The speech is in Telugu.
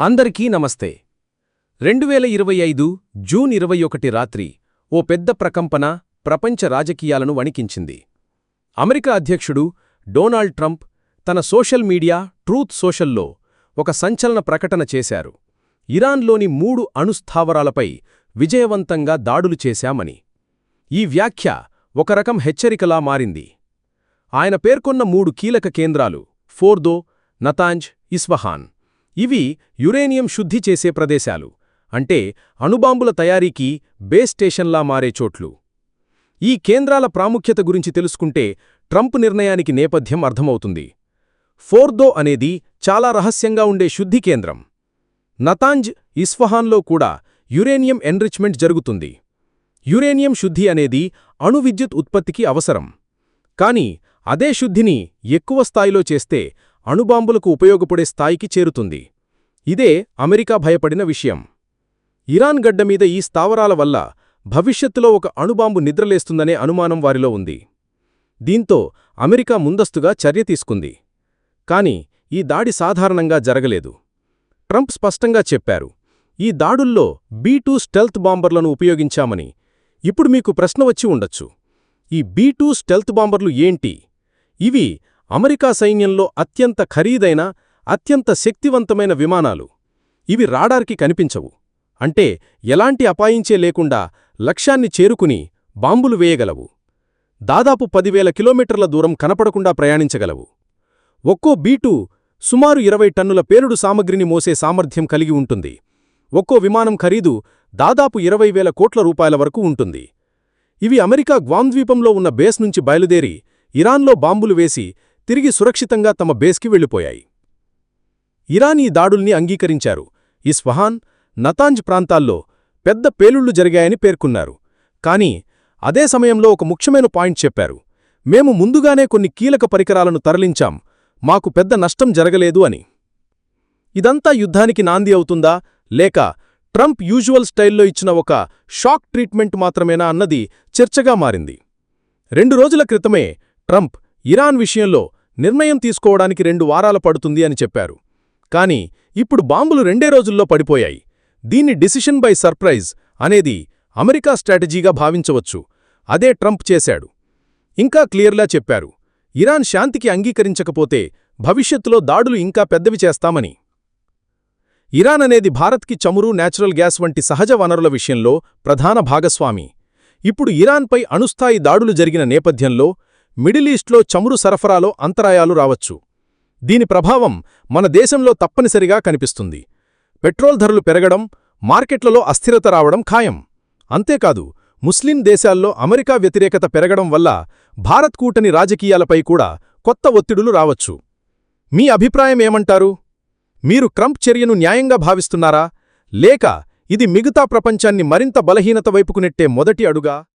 అందరికీ నమస్తే. రెండు వేల ఇరవై ఐదు జూన్ ఇరవై ఒకటి రాత్రి ఓ పెద్ద ప్రకంపన ప్రపంచ రాజకీయాలను వణికించింది. అమెరికా అధ్యక్షుడు డొనాల్డ్ ట్రంప్ తన సోషల్ మీడియా ట్రూత్ సోషల్లో ఒక సంచలన ప్రకటన చేశారు. ఇరాన్లోని మూడు అణుస్థావరాలపై విజయవంతంగా దాడులు చేశామని. ఈ వ్యాఖ్య ఒక రకం హెచ్చరికలా మారింది. ఆయన పేర్కొన్న మూడు కీలక కేంద్రాలు ఫోర్దో నతాంజ్ ఇస్వహాన్ ఇవి యురేనియం శుద్ధి చేసే ప్రదేశాలు. అంటే అణుబాంబుల తయారీకి బేస్ స్టేషన్లా మారే చోట్లు. ఈ కేంద్రాల ప్రాముఖ్యత గురించి తెలుసుకుంటే ట్రంప్ నిర్ణయానికి నేపథ్యం అర్థమవుతుంది. ఫోర్దో అనేది చాలా రహస్యంగా ఉండే శుద్ధి కేంద్రం. నతాంజ్ ఇస్ఫహాన్లో కూడా యురేనియం ఎన్రిచ్మెంట్ జరుగుతుంది. యురేనియం శుద్ధి అనేది అణు విద్యుత్ ఉత్పత్తికి అవసరం. కాని అదే శుద్ధిని ఎక్కువ స్థాయిలో చేస్తే అణుబాంబులకు ఉపయోగపడే స్థాయికి చేరుతుంది. ఇదే అమెరికా భయపడిన విషయం. ఇరాన్ గడ్డ మీద ఈ స్థావరాల వల్ల భవిష్యత్తులో ఒక అణుబాంబు నిద్రలేస్తుందనే అనుమానం వారిలో ఉంది. దీంతో అమెరికా ముందస్తుగా చర్య తీసుకుంది. కాని ఈ దాడి సాధారణంగా జరగలేదు. ట్రంప్ స్పష్టంగా చెప్పారు ఈ దాడుల్లో బీ టూ స్టెల్త్ బాంబర్లను ఉపయోగించామని. ఇప్పుడు మీకు ప్రశ్న వచ్చి ఉండొచ్చు. ఈ బీ టూ స్టెల్త్ బాంబర్లు ఏంటి? ఇవి అమెరికా సైన్యంలో అత్యంత ఖరీదైన అత్యంత శక్తివంతమైన విమానాలు. ఇవి రాడార్కి కనిపించవు. అంటే ఎలాంటి అపాయించే లేకుండా లక్ష్యాన్ని చేరుకుని బాంబులు వేయగలవు. దాదాపు పదివేల కిలోమీటర్ల దూరం కనపడకుండా ప్రయాణించగలవు. ఒక్కో బీటు సుమారు ఇరవై టన్నుల పేలుడు సామగ్రిని మోసే సామర్థ్యం కలిగి ఉంటుంది. ఒక్కో విమానం ఖరీదు దాదాపు ఇరవై వేల కోట్ల రూపాయల వరకు ఉంటుంది. ఇవి అమెరికా గ్వాంద్వీపంలో ఉన్న బేస్ నుంచి బయలుదేరి ఇరాన్లో బాంబులు వేసి తిరిగి సురక్షితంగా తమ బేస్కి వెళ్ళిపోయాయి. ఇరాన్ ఈ దాడుల్ని అంగీకరించారు. ఇస్ఫహాన్ నతాంజ్ ప్రాంతాల్లో పెద్ద పేలుళ్ళు జరిగాయని పేర్కొన్నారు. కాని అదే సమయంలో ఒక ముఖ్యమైన పాయింట్ చెప్పారు. మేము ముందుగానే కొన్ని కీలక పరికరాలను తరలించాం. మాకు పెద్ద నష్టం జరగలేదు అని. ఇదంతా యుద్ధానికి నాంది అవుతుందా? లేక ట్రంప్ యూజువల్ స్టైల్లో ఇచ్చిన ఒక షాక్ ట్రీట్మెంట్ మాత్రమేనా అన్నది చర్చగా మారింది. రెండు రోజుల క్రితమే ట్రంప్ ఇరాన్ విషయంలో నిర్ణయం తీసుకోవడానికి రెండు వారాల పడుతుంది అని చెప్పారు. కాని ఇప్పుడు బాంబులు రెండే రోజుల్లో పడిపోయాయి. దీన్ని డిసిషన్ బై సర్ప్రైజ్ అనేది అమెరికా స్ట్రాటజీగా భావించవచ్చు. అదే ట్రంప్ చేశాడు. ఇంకా క్లియర్లా చెప్పారు. ఇరాన్ శాంతికి అంగీకరించకపోతే భవిష్యత్తులో దాడులు ఇంకా పెద్దవి చేస్తామని. ఇరాన్ అనేది భారత్కి చమురు నేచురల్ గ్యాస్ వంటి సహజ వనరుల విషయంలో ప్రధాన భాగస్వామి. ఇప్పుడు ఇరాన్పై అణుస్థాయి దాడులు జరిగిన నేపథ్యంలో మిడిలీస్ట్లో చమురు సరఫరాలో అంతరాయాలు రావచ్చు. దీని ప్రభావం మన దేశంలో తప్పనిసరిగా కనిపిస్తుంది. పెట్రోల్ ధరలు పెరగడం మార్కెట్లలో అస్థిరత రావడం ఖాయం. అంతేకాదు ముస్లిం దేశాల్లో అమెరికా వ్యతిరేకత పెరగడం వల్ల భారత్ కూటని రాజకీయాలపై కూడా కొత్త ఒత్తిడులు రావచ్చు. మీ అభిప్రాయం ఏమంటారు? మీరు ట్రంప్ చర్యను న్యాయంగా భావిస్తున్నారా? లేక ఇది మిగతా ప్రపంచాన్ని మరింత బలహీనత వైపుకు నెట్టే మొదటి అడుగా?